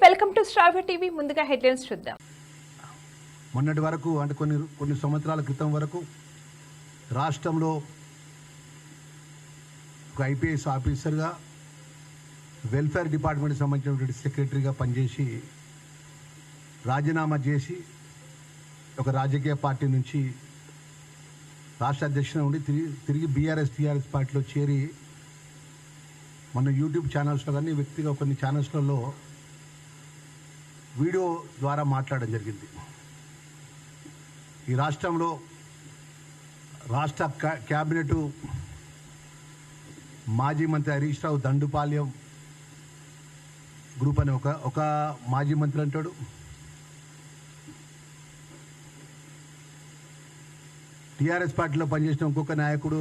Welcome to స్ట్రాబెర్ TV. ముందుగా headlines చూద్దాం. మొన్నటి వరకు అంటే కొన్ని కొన్ని సంవత్సరాల క్రితం వరకు రాష్ట్రంలో ఒక ఐపీఎస్ ఆఫీసర్గా వెల్ఫేర్ డిపార్ట్మెంట్కి సంబంధించినటువంటి సెక్రటరీగా పనిచేసి రాజీనామా చేసి ఒక రాజకీయ పార్టీ నుంచి రాష్ట్ర అధ్యక్షుడు ఉండి తిరిగి తిరిగి బీఆర్ఎస్ టీఆర్ఎస్ పార్టీలో చేరి మన యూట్యూబ్ ఛానల్స్లో కానీ వ్యక్తిగా కొన్ని ఛానల్స్లలో వీడియో ద్వారా మాట్లాడడం జరిగింది. ఈ రాష్ట్రంలో రాష్ట్ర క్యాబినెట్ మాజీ మంత్రి హరీష్ రావు దండుపాల్యం గ్రూప్ అని ఒక ఒక మాజీ మంత్రి అంటాడు. టీఆర్ఎస్ పార్టీలో పనిచేసిన ఇంకొక నాయకుడు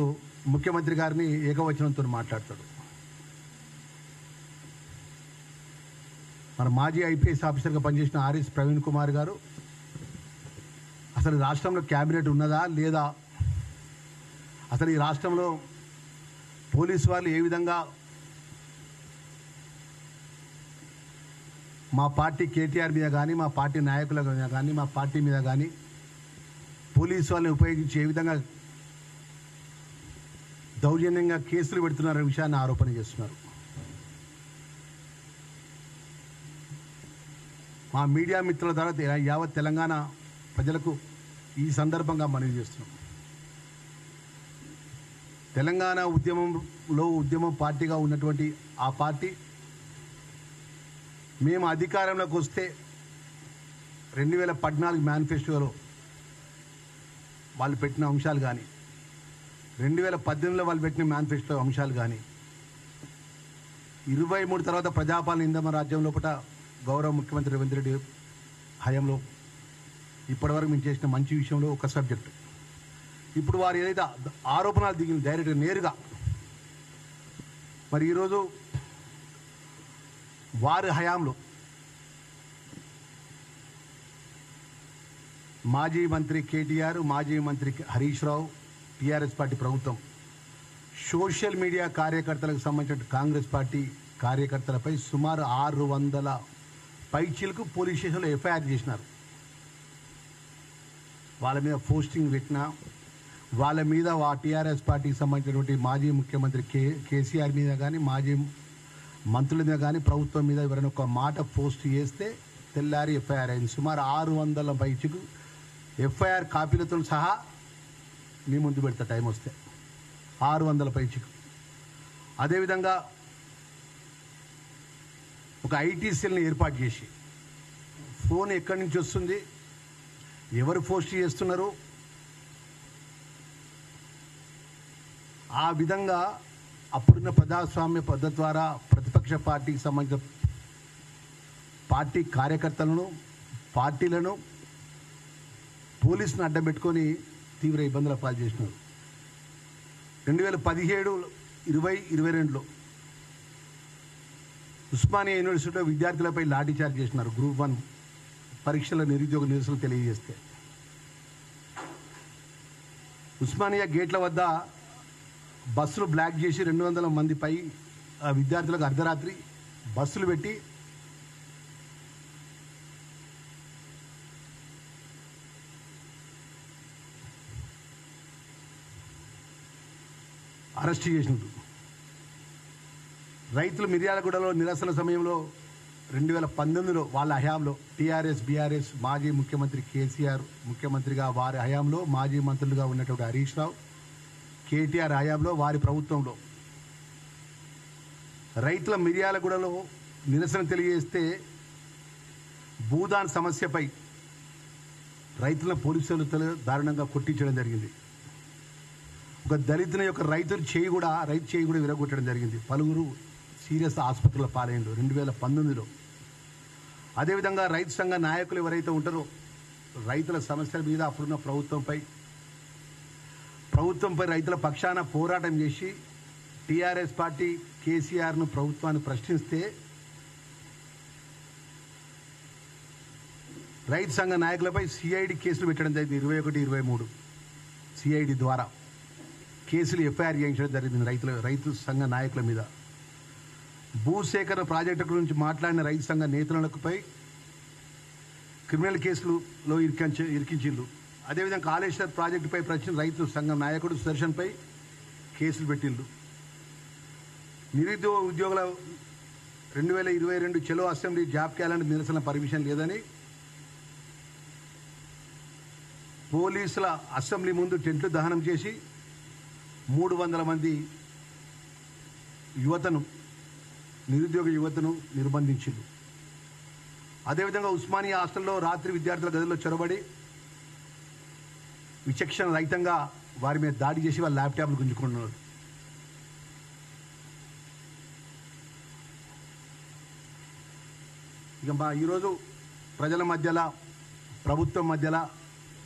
ముఖ్యమంత్రి గారిని ఏకవచనంతో మాట్లాడతాడు. మన మాజీ ఐపీఎస్ ఆఫీసర్గా పనిచేసిన ఆర్ఎస్ ప్రవీణ్ కుమార్ గారు అసలు ఈ రాష్ట్రంలో క్యాబినెట్ ఉన్నదా లేదా? అసలు ఈ రాష్ట్రంలో పోలీసు వాళ్ళు ఏ విధంగా మా పార్టీ కేటీఆర్ మీద కానీ మా పార్టీ నాయకుల మీద కానీ మా పార్టీ మీద కానీ పోలీసు వాళ్ళని ఉపయోగించి ఏ విధంగా దౌర్జన్యంగా కేసులు పెడుతున్నారనే విషయాన్ని ఆరోపణ చేస్తున్నారు. మా మీడియా మిత్రుల ద్వారా యావత్ తెలంగాణ ప్రజలకు ఈ సందర్భంగా మనవి చేస్తున్నాం. తెలంగాణ ఉద్యమంలో ఉద్యమం పార్టీగా ఉన్నటువంటి ఆ పార్టీ మేము అధికారంలోకి వస్తే రెండు వేల పద్నాలుగు మేనిఫెస్టోలో వాళ్ళు పెట్టిన అంశాలు కానీ రెండు వేల పద్దెనిమిదిలో వాళ్ళు పెట్టిన మేనిఫెస్టో అంశాలు కానీ ఇరవై మూడు తర్వాత ప్రజాపాలన ఇందమ రాజ్యం లోపల గౌరవ ముఖ్యమంత్రి రేవంత్ రెడ్డి హయాంలో ఇప్పటివరకు మేము చేసిన మంచి విషయంలో ఒక సబ్జెక్ట్. ఇప్పుడు వారు ఏదైతే ఆరోపణలు దిగిన డైరెక్ట్గా నేరుగా మరి ఈరోజు వారి హయాంలో మాజీ మంత్రి కేటీఆర్ మాజీ మంత్రి హరీష్ రావు టీఆర్ఎస్ పార్టీ ప్రభుత్వం సోషల్ మీడియా కార్యకర్తలకు సంబంధించిన కాంగ్రెస్ పార్టీ కార్యకర్తలపై సుమారు ఆరు వందల పైచీలకు పోలీస్ స్టేషన్లో ఎఫ్ఐఆర్ చేసినారు. వాళ్ళ మీద పోస్టింగ్ పెట్టినా వాళ్ళ మీద ఆ టీఆర్ఎస్ పార్టీకి సంబంధించినటువంటి మాజీ ముఖ్యమంత్రి కే కేసీఆర్ మీద కానీ మాజీ మంత్రుల మీద కానీ ప్రభుత్వం మీద ఎవరైనా ఒక మాట పోస్ట్ చేస్తే తెల్లారి ఎఫ్ఐఆర్ అయింది. సుమారు ఆరు వందల పైచుకు ఎఫ్ఐఆర్ కాపీలతో సహా మీ ముందు పెడతా టైం వస్తే. ఆరు వందల పైచుకు. అదేవిధంగా ఒక ఐటీ సెల్ని ఏర్పాటు చేసి. ఫోన్ ఎక్కడి నుంచి వస్తుంది? ఎవరు పోస్ట్ చేస్తున్నారు? ఆ విధంగా అప్పుడున్న ప్రజాస్వామ్య పద్ధతి ద్వారా ప్రతిపక్ష పార్టీకి సంబంధించిన పార్టీ కార్యకర్తలను పార్టీలను పోలీసును అడ్డం పెట్టుకొని తీవ్ర ఇబ్బందుల పాలు చేసినారు రెండు వేల పదిహేడు ఇరవై ఇరవై రెండులో ఉస్మానియా యూనివర్సిటీలో విద్యార్థులపై లాఠీచార్జ్ చేసినారు గ్రూప్ వన్ పరీక్షల నిరుద్యోగ నిరసనలు తెలియజేస్తే. ఉస్మానియా గేట్ల వద్ద బస్సులు బ్లాక్ చేసి రెండు వందల మందిపై పై విద్యార్థులకు అర్ధరాత్రి బస్సులు పెట్టి అరెస్ట్ చేసినట్టు రైతులు మిర్యాలగూడలో నిరసన సమయంలో రెండు వేల పంతొమ్మిదిలో వాళ్ళ హయాంలో టీఆర్ఎస్ బీఆర్ఎస్ మాజీ ముఖ్యమంత్రి కేసీఆర్ ముఖ్యమంత్రిగా వారి హయాంలో మాజీ మంత్రులుగా ఉన్నటువంటి హరీష్ రావు కేటీఆర్ హయాంలో వారి ప్రభుత్వంలో. రైతుల మిర్యాలగూడలో నిరసన తెలియజేస్తే భూదాన్ సమస్యపై రైతుల పోలీసులు దారుణంగా కొట్టించడం జరిగింది. ఒక దళితుని యొక్క రైతు చేయి కూడా రైతు చేయి కూడా విరగొట్టడం జరిగింది. పలువురు సీరియస్ ఆసుపత్రుల పాలైండు రెండు వేల పంతొమ్మిదిలో. అదేవిధంగా రైతు సంఘ నాయకులు ఎవరైతే ఉంటారో రైతుల సమస్యల మీద అప్పుడున్న ప్రభుత్వంపై ప్రభుత్వంపై రైతుల పక్షాన పోరాటం చేసి టీఆర్ఎస్ పార్టీ కేసీఆర్ను ప్రభుత్వాన్ని ప్రశ్నిస్తే రైతు సంఘ నాయకులపై సిఐడి కేసులు పెట్టడం జరిగింది ఇరవై ఒకటి ఇరవై మూడు. సిఐడి ద్వారా కేసులు ఎఫ్ఐఆర్ చేయించడం జరిగింది రైతుల రైతు సంఘ నాయకుల మీద. భూసేకరణ ప్రాజెక్టు గురించి మాట్లాడిన రైతు సంఘ నేతలపై క్రిమినల్ కేసులలో ఇరికించ ఇరికించిండ్రు. అదేవిధంగా కాళేశ్వర్ ప్రాజెక్టుపై ప్రశ్న రైతు సంఘం నాయకుడు సుదర్శన్పై కేసులు పెట్టిండ్రు. నిరుద్యోగ ఉద్యోగుల రెండు వేల ఇరవై రెండు చెలో అసెంబ్లీ జాబ్ క్యాలెండర్ నిరసన పర్మిషన్ లేదని పోలీసుల అసెంబ్లీ ముందు టెంట్లు దహనం చేసి మూడు వందల మంది యువతను నిరుద్యోగ యువతను నిర్బంధించింది. అదేవిధంగా ఉస్మానియా హాస్టల్లో రాత్రి విద్యార్థుల గదిలో చొరబడి విచక్షణ రహితంగా వారి మీద దాడి చేసి వాళ్ళ ల్యాప్టాప్లు గుంజుకుంటున్నారు. ఇక మా ఈరోజు ప్రజల మధ్యలో ప్రభుత్వం మధ్యలో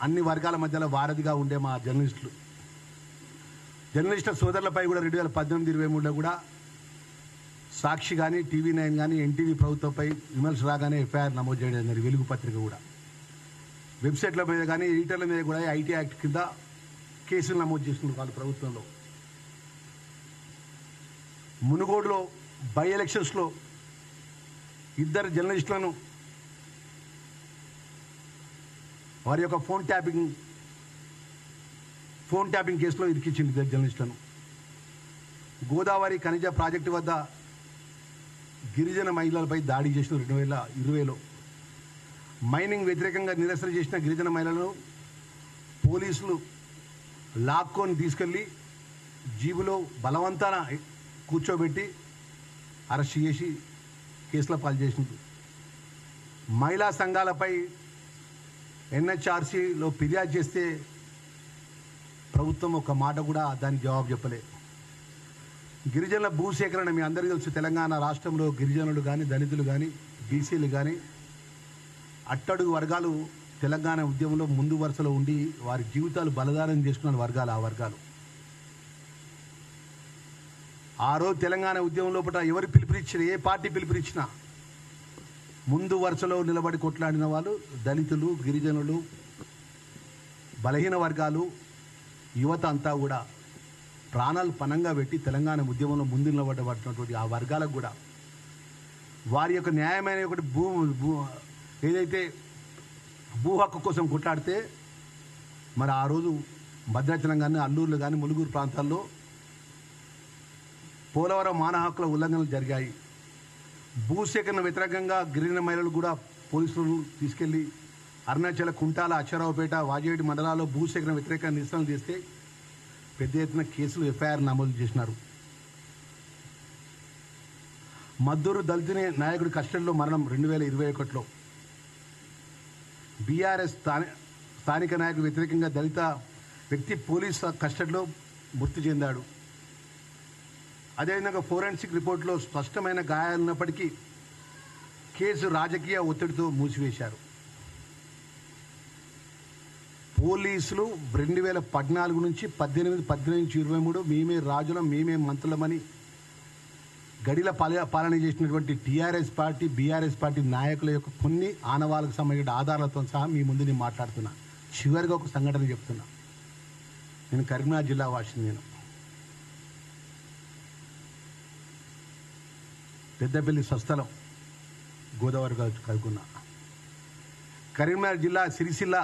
అన్ని వర్గాల మధ్యలో వారధిగా ఉండే మా జర్నలిస్టులు. జర్నలిస్టుల సోదరులపై కూడా రెండు వేల పద్దెనిమిది ఇరవై మూడులో కూడా సాక్షి కానీ టీవీ నైన్ కానీ ఎన్టీవీ ప్రభుత్వంపై విమర్శ రాగానే ఎఫ్ఐఆర్ నమోదు చేయడం జరిగింది వెలుగు పత్రిక కూడా. వెబ్సైట్ల మీద కానీ ఎడిటర్ల మీద కూడా ఐటీ యాక్ట్ కింద కేసులు నమోదు చేస్తున్నారు వాళ్ళు ప్రభుత్వంలో. మునుగోడులో బై ఎలక్షన్స్లో ఇద్దరు జర్నలిస్టులను వారి యొక్క ఫోన్ ట్యాపింగ్ ఫోన్ ట్యాపింగ్ కేసులో ఇరికించింది జర్నలిస్టులను. గోదావరి ఖనిజ ప్రాజెక్టు వద్ద గిరిజన మహిళలపై దాడి చేసిన రెండు వేల ఇరవైలో. మైనింగ్ వ్యతిరేకంగా నిరసన చేసిన గిరిజన మహిళలను పోలీసులు లాక్కొని తీసుకెళ్ళి జీబులో బలవంతాన కూర్చోబెట్టి అరెస్ట్ చేసి కేసుల పాలు చేసింది మహిళా సంఘాలపై ఎన్హెచ్ఆర్సీలో ఫిర్యాదు చేస్తే ప్రభుత్వం ఒక మాట కూడా దానికి జవాబు చెప్పలేదు గిరిజనుల భూసేకరణ మీ అందరికీ తెలుసు. తెలంగాణ రాష్ట్రంలో గిరిజనులు కానీ దళితులు కానీ బీసీలు కానీ అట్టడుగు వర్గాలు తెలంగాణ ఉద్యమంలో ముందు వరుసలో ఉండి వారి జీవితాలు బలదానం చేసుకున్న వర్గాలు ఆ వర్గాలు. ఆ రోజు తెలంగాణ ఉద్యమం లోపల ఎవరు పిలుపునిచ్చినా ఏ పార్టీ పిలుపునిచ్చినా ముందు వరుసలో నిలబడి కొట్లాడిన వాళ్ళు దళితులు గిరిజనులు బలహీన వర్గాలు యువత అంతా కూడా ప్రాణాలు పనంగా పెట్టి తెలంగాణ ఉద్యమంలో ముందు నిలబడబడినటువంటి ఆ వర్గాలకు కూడా వారి యొక్క న్యాయమైన ఒకటి భూ భూ ఏదైతే భూ హక్కు కోసం కొట్లాడితే మరి ఆ రోజు భద్రాచలం కానీ అల్లూరులో కానీ ములుగురు ప్రాంతాల్లో పోలవరం మానహక్కుల ఉల్లంఘనలు జరిగాయి. భూసేకరణ వ్యతిరేకంగా గిరిజన మహిళలు కూడా పోలీసులు తీసుకెళ్ళి అరుణాచల కుంటాల అచ్చారావుపేట వాజేడి మండలాల్లో భూసేకరణ వ్యతిరేక నిరసనలు చేస్తే పెద్ద ఎత్తున కేసులు ఎఫ్ఐఆర్ నమోదు చేసినారు. మద్దూరు దళితుని నాయకుడి కస్టడీలో మరణం రెండు వేల ఇరవై ఒకటిలో. బీఆర్ఎస్ స్థాని స్థానిక నాయకుడు వ్యతిరేకంగా దళిత వ్యక్తి పోలీస్ కస్టడీలో మృతి చెందాడు. అదేవిధంగా ఫోరెన్సిక్ రిపోర్ట్లో స్పష్టమైన గాయాలున్నప్పటికీ కేసు రాజకీయ ఒత్తిడితో మూసివేశారు. పోలీసులు రెండు వేల పద్నాలుగు నుంచి పద్దెనిమిది పద్దెనిమిది నుంచి ఇరవై మూడు మేమే రాజులం మేమే మంత్రులమని గడిల పాల పాలన చేసినటువంటి టీఆర్ఎస్ పార్టీ బీఆర్ఎస్ పార్టీ నాయకుల యొక్క కొన్ని ఆనవాళ్ళకు సంబంధించిన ఆధారాలతో సహా మీ ముందు నేను మాట్లాడుతున్నా. చివరిగా ఒక సంఘటన చెప్తున్నా. నేను కరీంనగర్ జిల్లా వాసిని నేను. పెద్దపల్లి స్వస్థలం గోదావరి కలుకున్నా కరీంనగర్ జిల్లా సిరిసిల్ల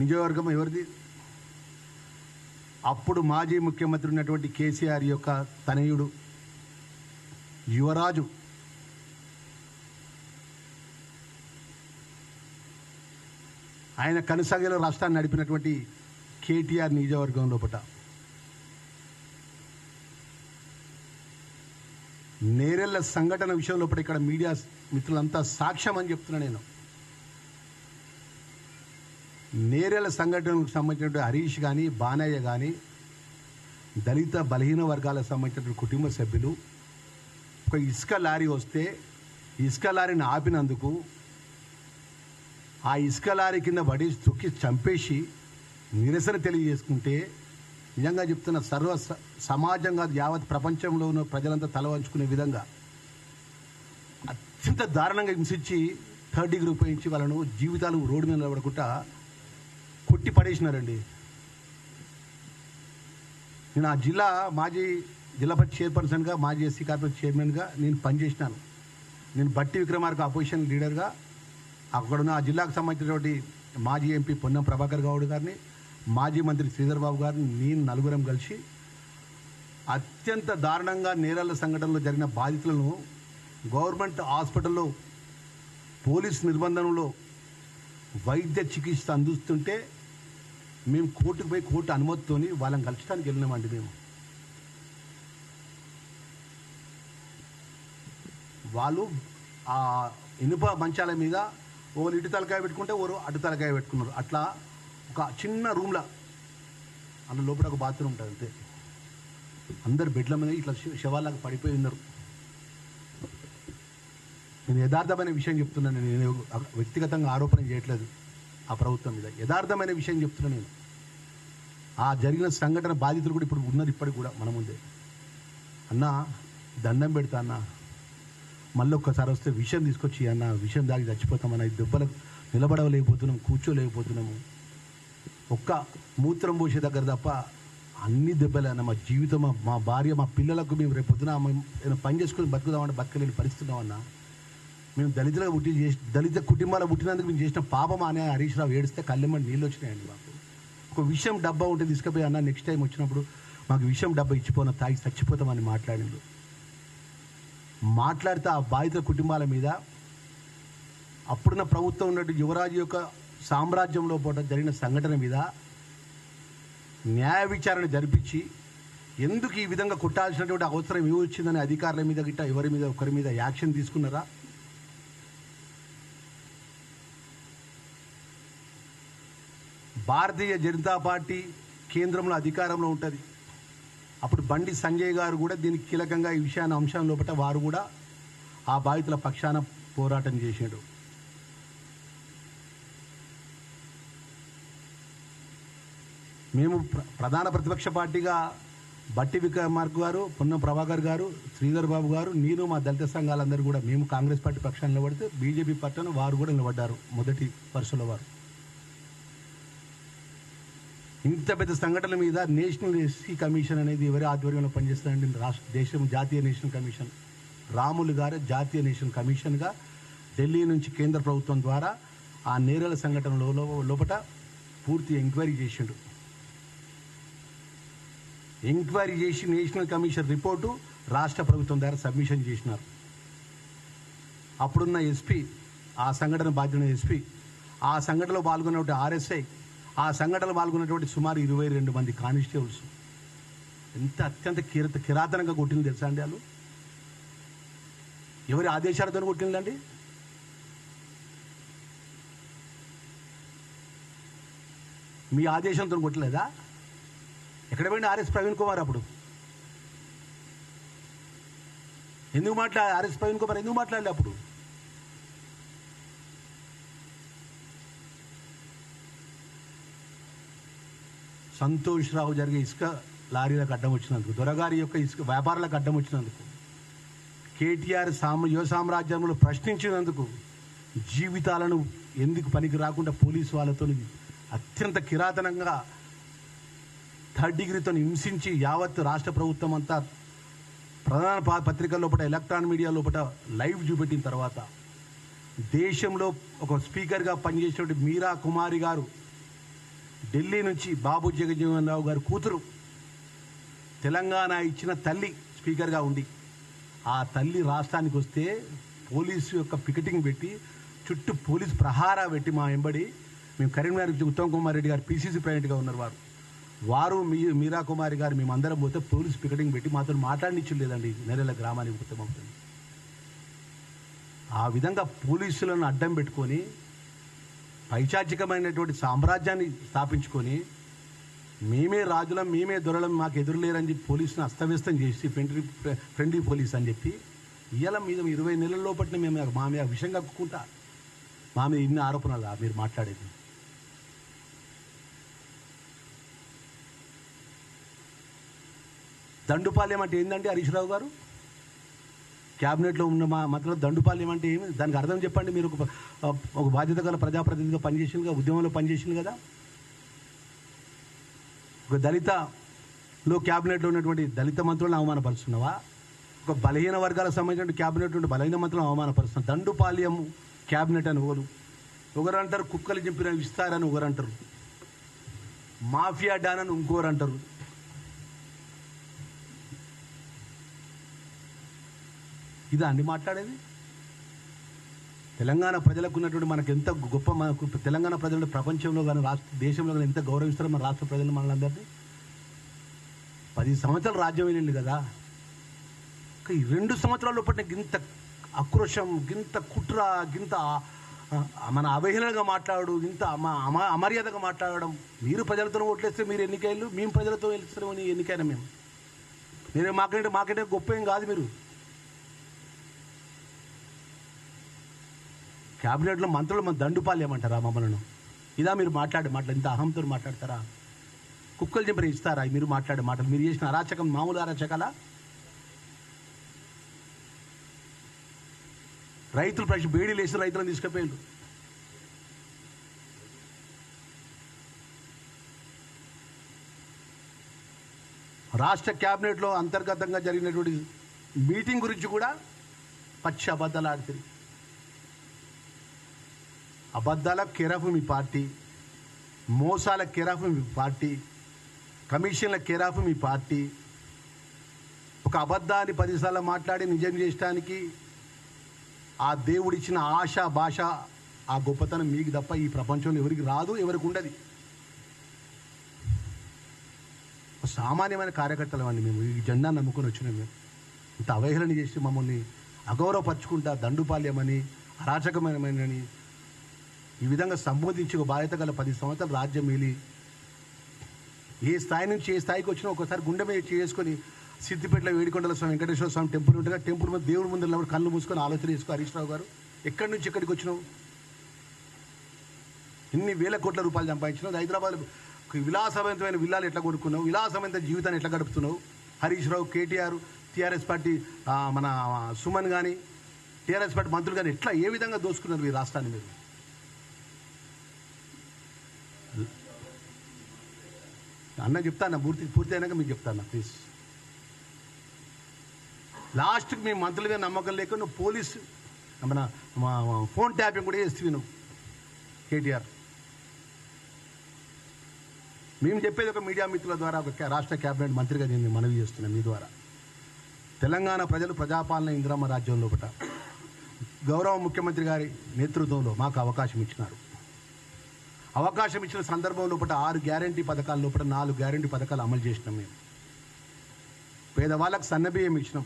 నియోజకవర్గం ఎవరిది? అప్పుడు మాజీ ముఖ్యమంత్రి ఉన్నటువంటి కేసీఆర్ యొక్క తనయుడు యువరాజు. ఆయన కనసాగలో రాష్ట్రాన్ని నడిపినటువంటి కేటీఆర్ నియోజకవర్గం లోపల నేరెళ్ళ సంఘటన విషయం లోపల ఇక్కడ మీడియా మిత్రులంతా సాక్ష్యం అని చెప్తున్నా నేను. నేరేల సంఘటనకు సంబంధించినటువంటి హరీష్ కానీ బానయ్య కానీ దళిత బలహీన వర్గాలకు సంబంధించినటువంటి కుటుంబ సభ్యులు ఒక ఇసుక లారీ వస్తే ఇసుక లారీని ఆపినందుకు ఆ ఇసుక లారీ కింద పడి తొక్కి చంపేసి నిరసన తెలియజేసుకుంటే నిజంగా చెప్తున్న సర్వ స- సమాజంగా యావత్ ప్రపంచంలో ఉన్న ప్రజలంతా తల వంచుకునే విధంగా అత్యంత దారుణంగా హింసించి థర్డ్ డిగ్రీ ఉపయోగించి వాళ్ళను జీవితాలు రోడ్డు మీద నిలబడకుండా కొట్టి పడేసినారండి. నేను ఆ జిల్లా మాజీ జిల్లా పరిషత్ చైర్పర్సన్గా మాజీ ఎస్సీ కార్పొరేట్ చైర్మన్గా నేను పనిచేసినాను. నేను బట్టి విక్రమార్క అపోజిషన్ లీడర్గా అక్కడున్న ఆ జిల్లాకు సంబంధించినటువంటి మాజీ ఎంపీ పొన్నం ప్రభాకర్ గౌడ్ గారిని మాజీ మంత్రి శ్రీధర్ బాబు గారిని నేను నలుగురం కలిసి అత్యంత దారుణంగా నేరాల సంఘటనలో జరిగిన బాధితులను గవర్నమెంట్ హాస్పిటల్లో పోలీస్ నిర్బంధంలో వైద్య చికిత్స అందిస్తుంటే మేము కోర్టుకు పోయి కోర్టు అనుమతితోని వాళ్ళని కలచడానికి వెళ్ళినామండి మేము. వాళ్ళు ఆ ఇనుప మంచాల మీద ఓరు ఇటు తలకాయ పెట్టుకుంటే ఓరు అటు తలకాయ పెట్టుకున్నారు. అట్లా ఒక చిన్న రూమ్లో అందులో లోపల ఒక బాత్రూమ్ ఉంటుంది అంతే. అందరు బెడ్ల మీద ఇట్లా శవాలాగా శవాలకు పడిపోయి ఉన్నారు. నేను యథార్థమైన విషయం చెప్తున్నాను. నేను వ్యక్తిగతంగా ఆరోపణ చేయట్లేదు. ఆ ప్రభుత్వం మీద. యథార్థమైన విషయం చెప్తున్నాను నేను. ఆ జరిగిన సంఘటన బాధితులు కూడా ఇప్పుడు ఉన్నారు ఇప్పటికి కూడా మన ముందే. అన్న దండం పెడతా అన్న మళ్ళీ ఒక్కసారి వస్తే విషయం తీసుకొచ్చి అన్న విషయం దాగి చచ్చిపోతామన్న ఈ దెబ్బలకు నిలబడలేకపోతున్నాం కూర్చోలేకపోతున్నాము. ఒక్క మూత్రం పోసే దగ్గర తప్ప అన్ని దెబ్బలు అన్న మా జీవితం మా- భార్య మా పిల్లలకు మేము రేపు పొద్దున పని చేసుకొని బతుకుదామంటే బతకలేని పరిస్థితున్నామన్నా మేము దళితుల పుట్టి చేసి దళిత కుటుంబాలు పుట్టినందుకు మేము చేసిన పాపం అనే హరీష్ రావు ఏడిస్తే కళ్ళెమ్మడి నీళ్ళు వచ్చినాయండి మాకు. ఒక విషయం డబ్బా ఉంటే తీసుకుపోయి అన్న నెక్స్ట్ టైం వచ్చినప్పుడు మాకు విషయం డబ్బా ఇచ్చిపోయిన తాగి చచ్చిపోతామని మాట్లాడిండు. మాట్లాడితే ఆ బాధితుల కుటుంబాల మీద అప్పుడున్న ప్రభుత్వం ఉన్నట్టు యువరాజు యొక్క సామ్రాజ్యంలో పూట జరిగిన సంఘటన మీద న్యాయ విచారణ జరిపించి ఎందుకు ఈ విధంగా కొట్టాల్సినటువంటి అవసరం ఏమి వచ్చిందని అధికారుల మీద గిట్ట ఎవరి మీద ఒకరి మీద యాక్షన్ తీసుకున్నారా? భారతీయ జనతా పార్టీ కేంద్రంలో అధికారంలో ఉంటుంది. అప్పుడు బండి సంజయ్ గారు కూడా దీనికి కీలకంగా ఈ విషయాన్ని అంశం లోపల వారు కూడా ఆ బాధితుల పక్షాన పోరాటం చేశాడు మేము ప్ర- ప్రధాన ప్రతిపక్ష పార్టీగా బట్టి విక్రమార్క్ గారు పొన్నం ప్రభాకర్ గారు శ్రీధర్ బాబు గారు నేను మా దళిత సంఘాలందరూ కూడా మేము కాంగ్రెస్ పార్టీ పక్షాన్ని నిలబడితే బీజేపీ పట్టణ వారు కూడా నిలబడ్డారు మొదటి వరుసలో వారు. ఇంత పెద్ద సంఘటనల మీద నేషనల్ ఎస్సీ కమిషన్ అనేది ఎవరి ఆధ్వర్యంలో పనిచేస్తుందండి రాష్ట్ర దేశం జాతీయ నేషనల్ కమిషన్. రాములు గారు జాతీయ నేషనల్ కమిషన్గా ఢిల్లీ నుంచి కేంద్ర ప్రభుత్వం ద్వారా ఆ నేరాల సంఘటనలో లో- లోపట పూర్తి ఎంక్వైరీ చేసిండు. ఎంక్వైరీ చేసి నేషనల్ కమిషన్ రిపోర్టు రాష్ట్ర ప్రభుత్వం ద్వారా సబ్మిషన్ చేసినారు. అప్పుడున్న ఎస్పీ ఆ సంఘటన బాధ్యత ఎస్పీ ఆ సంఘటనలో పాల్గొన్న ఆర్ఎస్ఐ ఆ సంఘటనలో పాల్గొన్నటువంటి సుమారు ఇరవై రెండు మంది కానిస్టేబుల్స్. ఎంత అత్యంత కిరత కిరాతనంగా కొట్టింది తెలుసా అండి వాళ్ళు? ఎవరి ఆదేశాలతో కొట్టిందండి? మీ ఆదేశంతో కొట్టలేదా? ఎక్కడ పోయింది ఆర్ఎస్ ప్రవీణ్ కుమార్ అప్పుడు? ఎందుకు మాట్లా ఆర్ఎస్ ప్రవీణ్ కుమార్ ఎందుకు మాట్లాడలే అప్పుడు? సంతోష్ రావు జరిగే ఇసుక లారీలకు అడ్డం వచ్చినందుకు దొరగారి యొక్క ఇసుక వ్యాపారాలకు అడ్డం వచ్చినందుకు కేటీఆర్ సామ యువ సామ్రాజ్యంలో ప్రశ్నించినందుకు జీవితాలను ఎందుకు పనికి రాకుండా పోలీసు వాళ్ళతో అత్యంత కిరాతనంగా థర్డ్ డిగ్రీతో హింసించి యావత్ రాష్ట్ర ప్రభుత్వం అంతా ప్రధాన పా- పత్రికల లోపల ఎలక్ట్రాన్ మీడియా లోపల లైవ్ చూపెట్టిన తర్వాత దేశంలో ఒక స్పీకర్గా పనిచేసినటువంటి మీరా కుమారి గారు ఢిల్లీ నుంచి బాబు జగజ్జీవన్ రావు గారి కూతురు తెలంగాణ ఇచ్చిన తల్లి స్పీకర్గా ఉండి ఆ తల్లి రాష్ట్రానికి వస్తే పోలీసు యొక్క పికెటింగ్ పెట్టి చుట్టూ పోలీసు ప్రహారా పెట్టి మా వెంబడి మేము కరీంనగర్ నుంచి ఉత్తమ్ కుమార్ రెడ్డి గారు పీసీసీ ప్రెసిడెంట్గా ఉన్నారు వారు. వారు మీ మీరా కుమారి గారు మేమందరం పోతే పోలీసు పికెటింగ్ పెట్టి మాతో మాట్లాడనిచ్చు లేదండి నెలల గ్రామానికి ఉత్తమవుతుంది. ఆ విధంగా పోలీసులను అడ్డం పెట్టుకొని పైశాచికమైనటువంటి సామ్రాజ్యాన్ని స్థాపించుకొని మేమే రాజులం మేమే దొరలం మాకు ఎదురులేరని చెప్పి పోలీసుని అస్తవ్యస్తం చేసి ఫ్రెండ్లీ ఫ్రెండ్లీ పోలీస్ అని చెప్పి ఇవాళ మీద ఇరవై నెలల లోపట్నే మేము మా మీద విషయం కక్కుకుంటా. మా మీద ఇన్ని ఆరోపణలు మీరు మాట్లాడేది. దండుపాలెం అంటే ఏంటంటే హరీష్ రావు గారు? క్యాబినెట్లో ఉన్న మా మధ్యలో దండుపాలెం అంటే ఏమి? దానికి అర్థం చెప్పండి మీరు. ఒక ఒక బాధ్యత గల ప్రజాప్రతినిధిగా పనిచేసింది కదా ఉద్యమంలో పనిచేసింది కదా? ఒక దళిత లో క్యాబినెట్లో ఉన్నటువంటి దళిత మంత్రులను అవమానపరుస్తున్నావా? ఒక బలహీన వర్గాలకు సంబంధించిన క్యాబినెట్ ఉంటే బలహీన మంత్రులను అవమానపరుస్తున్నావు. దండుపాల్యం క్యాబినెట్ అని ఒకరు. ఒకరు అంటారు కుక్కలు చింపిన ఇస్తారని ఒకరు అంటారు మాఫియా డాన్ అని ఇంకోరు అంటారు ఇదా అండి మాట్లాడేది? తెలంగాణ ప్రజలకు ఉన్నటువంటి మనకు ఎంత గొప్ప మనకు తెలంగాణ ప్రజలు ప్రపంచంలో కానీ రాష్ట్ర దేశంలో కానీ ఎంత గౌరవిస్తారో మన రాష్ట్ర ప్రజలు మనందరినీ పది సంవత్సరాలు రాజ్యం వెళ్ళింది కదా. ఈ రెండు సంవత్సరాల లోపల గింత ఆక్రోషం గింత కుట్ర గింత మన అవహేళనగా మాట్లాడు ఇంత అమ అమర్యాదగా మాట్లాడడం. మీరు ప్రజలతో ఓట్లేస్తే మీరు ఎన్నికలు మేము ప్రజలతో వెళ్తున్నామని ఎన్నికైనా మేము. మీరు మాకంటే మాకంటే గొప్ప ఏం కాదు మీరు. క్యాబినెట్లో మంత్రులు మన దండుపాలు ఏమంటారా మమ్మల్ని? ఇదా మీరు మాట్లాడే మాటలు ఇంత అహంతో మాట్లాడతారా? కుక్కలు చెప్పిన ఇస్తారా? మీరు మాట్లాడే మాటలు మీరు చేసిన అరాచకం మామూలు అరాచకాలా? రైతులు ప్రశ్న బేడీలు వేసి రైతులను తీసుకుపోయారు రాష్ట్ర క్యాబినెట్లో అంతర్గతంగా జరిగినటువంటి మీటింగ్ గురించి కూడా పచ్చి అబద్ధాలు ఆడుతుంది. అబద్ధాల కెరఫ్ మీ పార్టీ మోసాల కెరఫ్ మీ పార్టీ కమిషన్ల కెరాఫ్ మీ పార్టీ. ఒక అబద్ధాన్ని పదిసార్లు మాట్లాడి నిజం చేయడానికి ఆ దేవుడిచ్చిన ఆశ భాష ఆ గొప్పతనం మీకు తప్ప ఈ ప్రపంచంలో ఎవరికి రాదు ఎవరికి ఉండదు. సామాన్యమైన కార్యకర్తలు అండి మేము. ఈ జెండా నమ్ముకొని వచ్చినాం మేము. ఇంత అవహేళన చేసి మమ్మల్ని అగౌరవపరచుకుంటా దండుపాల్యమని అరాచకమైనని ఈ విధంగా సంబోధించి ఒక బాధ్యత గల పది సంవత్సరాలు రాజ్యం మిలి ఏ స్థాయి నుంచి ఏ స్థాయికి వచ్చినా ఒకసారి గుండె మీద చేసుకొని సిద్దిపేటలో వేడికొండల స్వామి వెంకటేశ్వర స్వామి టెంపుల్ ఉండగా టెంపుల్ మీద దేవుడి ముందు ఉన్నప్పుడు కళ్ళు మూసుకొని ఆలోచన చేసుకో హరీష్ రావు గారు. ఎక్కడి నుంచి ఎక్కడికి వచ్చినావు? ఇన్ని వేల కోట్ల రూపాయలు సంపాదించినావు? హైదరాబాద్ విలాసవంతమైన విల్లాలు ఎట్లా కొనుక్కున్నావు? విలాసవంత జీవితాన్ని ఎట్లా గడుపుతున్నావు? హరీష్ రావు కేటీఆర్ టీఆర్ఎస్ పార్టీ మన సుమన్ కానీ టీఆర్ఎస్ పార్టీ మంత్రులు కానీ ఎట్లా ఏ విధంగా దోసుకున్నారు ఈ రాష్ట్రాన్ని మీరు? అన్న చెప్తాను? పూర్తి పూర్తి అయినాక మీకు చెప్తాను? ప్లీజ్ లాస్ట్కి మీ మంత్రుల మీద నమ్మకం లేక నువ్వు పోలీస్ మన ఫోన్ ట్యాపింగ్ కూడా చేస్తే నువ్వు కేటీఆర్. మేము చెప్పేది ఒక మీడియా మిత్రుల ద్వారా ఒక రాష్ట్ర క్యాబినెట్ మంత్రిగా నేను మనవి చేస్తున్నాను మీ ద్వారా. తెలంగాణ ప్రజలు ప్రజాపాలన ఇందిరమ్మ రాజ్యం లోపల గౌరవ ముఖ్యమంత్రి గారి నేతృత్వంలో మాకు అవకాశం ఇచ్చినారు. అవకాశం ఇచ్చిన సందర్భం లోపల ఆరు గ్యారంటీ పథకాల లోపల నాలుగు గ్యారంటీ పథకాలు అమలు చేసినాం మేము. పేదవాళ్ళకు సన్నబియ్యం ఇచ్చినాం.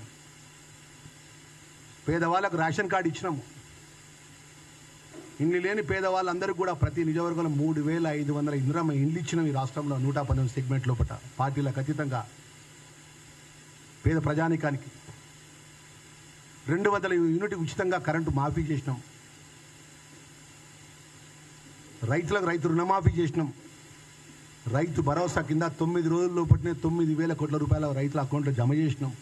పేదవాళ్ళకు రేషన్ కార్డు ఇచ్చినాము ఇండ్లు లేని పేదవాళ్ళందరూ కూడా ప్రతి నియోజకవర్గంలో మూడు వేల ఐదు వందల ఇందిరమ్మ ఇండ్లు ఇచ్చినాం ఈ రాష్ట్రంలో నూట పంతొమ్మిది సెగ్మెంట్ లోపల. పార్టీలకు అతీతంగా పేద ప్రజానికానికి రెండు వందల యూనిట్ ఉచితంగా కరెంటు మాఫీ చేసినాం. రైతులకు రైతు రుణమాఫీ చేసినాం. రైతు భరోసా కింద తొమ్మిది రోజుల లోపలనే తొమ్మిది వేల కోట్ల రూపాయల రైతుల అకౌంట్లో జమ చేసినాం.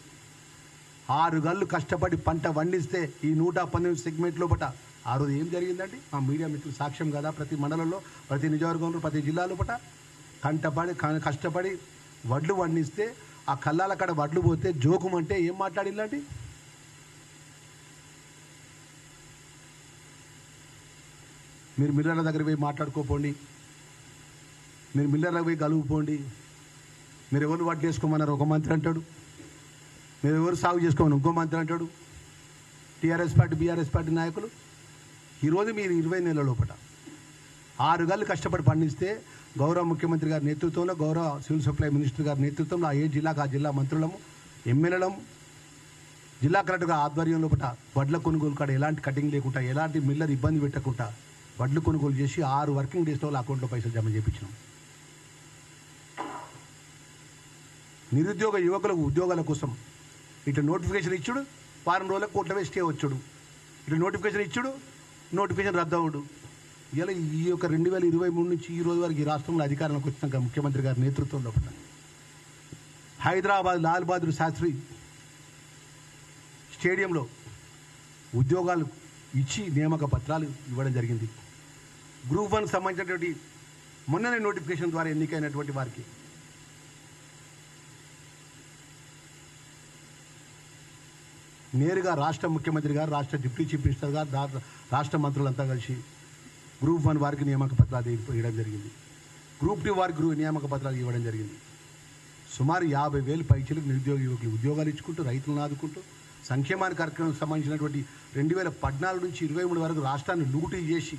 ఆరు గళ్ళు కష్టపడి పంట పండిస్తే ఈ నూట పన్నెండు సెగ్మెంట్ లోపల ఆ రోజు ఏం జరిగిందండి? మా మీడియా మిత్రులు సాక్ష్యం కదా ప్రతి మండలంలో ప్రతి నియోజకవర్గంలో ప్రతి జిల్లా పట కంటపడి క- కష్టపడి వడ్లు పండిస్తే ఆ కళ్ళాల కాడ వడ్లు పోతే జోకుమంటే ఏం మాట్లాడిందండి? మీరు మిల్లర్ల దగ్గర పోయి మాట్లాడుకోపోండి. మీరు మిల్లర్ల పోయి కలుగుపోండి మీరు ఎవరు వాటి వేసుకోమన్నారు ఒక మంత్రి అంటాడు. మీరు ఎవరు సాగు చేసుకోమని ఇంకో మంత్రి అంటాడు. టీఆర్ఎస్ పార్టీ బీఆర్ఎస్ పార్టీ నాయకులు. ఈరోజు మీరు ఇరవై నెలల లోపల ఆరు గళ్ళు కష్టపడి పండిస్తే గౌరవ ముఖ్యమంత్రి గారి నేతృత్వంలో గౌరవ సివిల్ సప్లై మినిస్టర్ గారి నేతృత్వంలో ఆ ఏ జిల్లాకు ఆ జిల్లా మంత్రులము ఎమ్మెల్యేలము జిల్లా కలెక్టర్ ఆధ్వర్యం లోపల వడ్ల కొనుగోలు కాడ ఎలాంటి కటింగ్ లేకుండా ఎలాంటి మిల్లర్ ఇబ్బంది పెట్టకుండా వడ్లు కొనుగోలు చేసి ఆరు వర్కింగ్ డేస్లో వాళ్ళ అకౌంట్లో పైసలు జమ చేయించినాం నిరుద్యోగ యువకులకు ఉద్యోగాల కోసం ఇట్లా నోటిఫికేషన్ ఇచ్చుడు వారం రోజులకు కోట్ల వేస్టే వచ్చుడు ఇట్లా నోటిఫికేషన్ ఇచ్చుడు నోటిఫికేషన్ రద్దవుడు. ఇలా ఈ యొక్క రెండు వేల ఇరవై మూడు నుంచి ఈ రోజు వరకు ఈ రాష్ట్రంలో అధికారంలోకి వచ్చినాక ముఖ్యమంత్రి గారి నేతృత్వంలో హైదరాబాద్ లాల్ బహదూర్ శాస్త్రి స్టేడియంలో ఉద్యోగాలు ఇచ్చి నియామక పత్రాలు ఇవ్వడం జరిగింది. గ్రూప్ వన్ సంబంధించినటువంటి మొన్ననే నోటిఫికేషన్ ద్వారా ఎన్నికైనటువంటి వారికి. నేరుగా రాష్ట్ర ముఖ్యమంత్రి గారు రాష్ట్ర డిప్యూటీ చీఫ్ మినిస్టర్ గారు రాష్ట్ర మంత్రులంతా కలిసి గ్రూప్ వన్ వారికి నియామక పత్రాలు ఇవ్వడం జరిగింది. గ్రూప్ టూ వారికి గ్రూప్ నియామక పత్రాలు ఇవ్వడం జరిగింది. సుమారు యాభై వేలు పైచలకు నిరుద్యోగ యువకులు ఉద్యోగాలు ఇచ్చుకుంటూ రైతులను ఆదుకుంటూ సంక్షేమానికి కార్యక్రమం సంబంధించినటువంటి రెండు వేల పద్నాలుగు నుంచి ఇరవై మూడు వరకు రాష్ట్రాన్ని లూటీ చేసి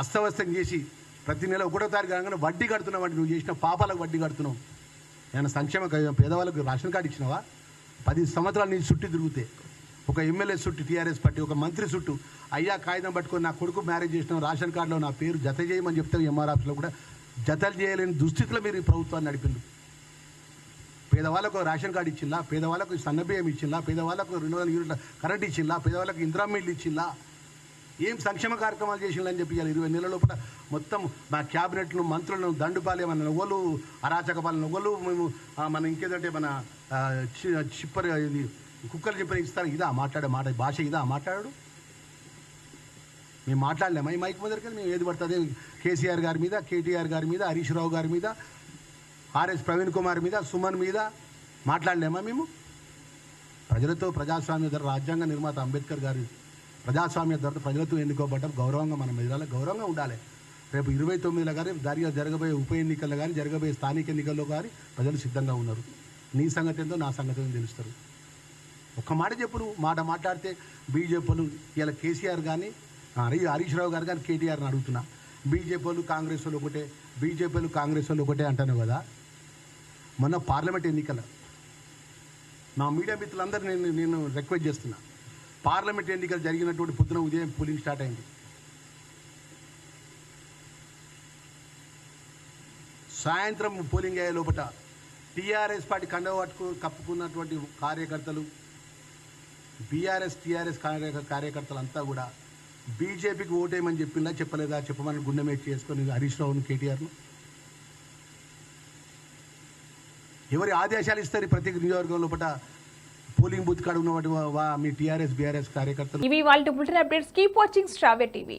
అస్తవ్యస్తం చేసి ప్రతి నెల ఒకటో తారీఖు కాగానే వడ్డీ కడుతున్నావు అంటే నువ్వు చేసిన పాపాలకు వడ్డీ కడుతున్నావు. నేను సంక్షేమ పేదవాళ్ళకు రేషన్ కార్డు ఇచ్చినావా? పది సంవత్సరాలు నీ చుట్టి తిరిగితే. ఒక ఎమ్మెల్యే చుట్టూ టీఆర్ఎస్ పార్టీ ఒక మంత్రి చుట్టూ అయ్యా కాగితం పట్టుకొని నా కొడుకు మ్యారేజ్ చేసిన రేషన్ కార్డులో నా పేరు జత చేయమని చెప్తే ఎంఆర్ ఆఫీస్లో కూడా జతలు చేయలేని దుస్థితిలో మీరు ఈ ప్రభుత్వాన్ని నడిపిండు పేదవాళ్ళకు రేషన్ కార్డు ఇచ్చిందా పేదవాళ్ళకు సన్నబియ్యం ఇచ్చిందా పేదవాళ్ళకు రెండు వందల యూనిట్ల కరెంట్ ఇచ్చిందా పేదవాళ్ళకు ఇందిరా ఇచ్చిందా ఏం సంక్షేమ కార్యక్రమాలు చేసిందని చెప్పి ఇవాళ ఇరవై నెలల లోపల మొత్తం మా క్యాబినెట్ను మంత్రులను దండుపాలేమని నవ్వలు అరాచక పాలన నవ్వలు మేము మన ఇంకేదంటే మన చిప్పర్ ఇది కుక్కలు చెప్పిన ఇస్తాను. ఇదా మాట్లాడే మాట భాష ఇదా మాట్లాడాడు? మేము మాట్లాడలేము ఈ మైక్ మొదటికి మేము ఏది పడుతుంది కేసీఆర్ గారి మీద కేటీఆర్ గారి మీద హరీష్ రావు గారి మీద ఆర్ఎస్ ప్రవీణ్ కుమార్ మీద సుమన్ మీద మాట్లాడలేమా మేము? ప్రజలతో ప్రజాస్వామ్య ధర రాజ్యాంగ నిర్మాత అంబేద్కర్ గారి ప్రజాస్వామ్య ధర ప్రజలతో ఎన్నుకోబడ్డం గౌరవంగా మనం ఎదురాలి గౌరవంగా ఉండాలి. రేపు ఇరవై తొమ్మిదిలో కానీ దారిగా జరగబోయే ఉప ఎన్నికల్లో కానీ జరగబోయే స్థానిక ఎన్నికల్లో కానీ ప్రజలు సిద్ధంగా ఉన్నారు. నీ సంగతి ఏందో నా సంగతి ఏందో తెలుస్తారు. ఒక్క మాట చెప్పు మాట మాట్లాడితే బీజేపీలు ఇలా కేసీఆర్ కానీ హరి హరీష్ రావు గారు కానీ కేటీఆర్ని అడుగుతున్నా. బీజేపీలు కాంగ్రెస్ వాళ్ళు ఒకటే బీజేపీలు కాంగ్రెస్ వాళ్ళు ఒకటే అంటాను కదా. మొన్న పార్లమెంట్ ఎన్నికల నా మీడియా మిత్రులందరూ నేను నేను రిక్వెస్ట్ చేస్తున్నా. పార్లమెంట్ ఎన్నికలు జరిగినటువంటి పొద్దున ఉదయం పోలింగ్ స్టార్ట్ అయింది. సాయంత్రం పోలింగ్ అయ్యే లోపల టీఆర్ఎస్ పార్టీ కండవ పట్టుకు కప్పుకున్నటువంటి కార్యకర్తలు బీఆర్ఎస్ టీఆర్ఎస్ కార్యకర్తలు అంతా కూడా బీజేపీకి ఓటేయమని చెప్పిందా చెప్పలేదా? చెప్పమని గుండె మీద చేసుకొని హరీష్ రావును కేటీఆర్ను. ఎవరి ఆదేశాలు ఇస్తారు ప్రతి నియోజకవర్గం లోపల? పోలింగ్ బూత్ కాడ ఉన్నటువంటి మీ టీఆర్ఎస్ బీఆర్ఎస్ కార్యకర్తలు. ఇవి వాళ్ళ బులెటిన్ అప్డేట్స్ కీప్ వాచింగ్ స్ట్రావే టీవీ.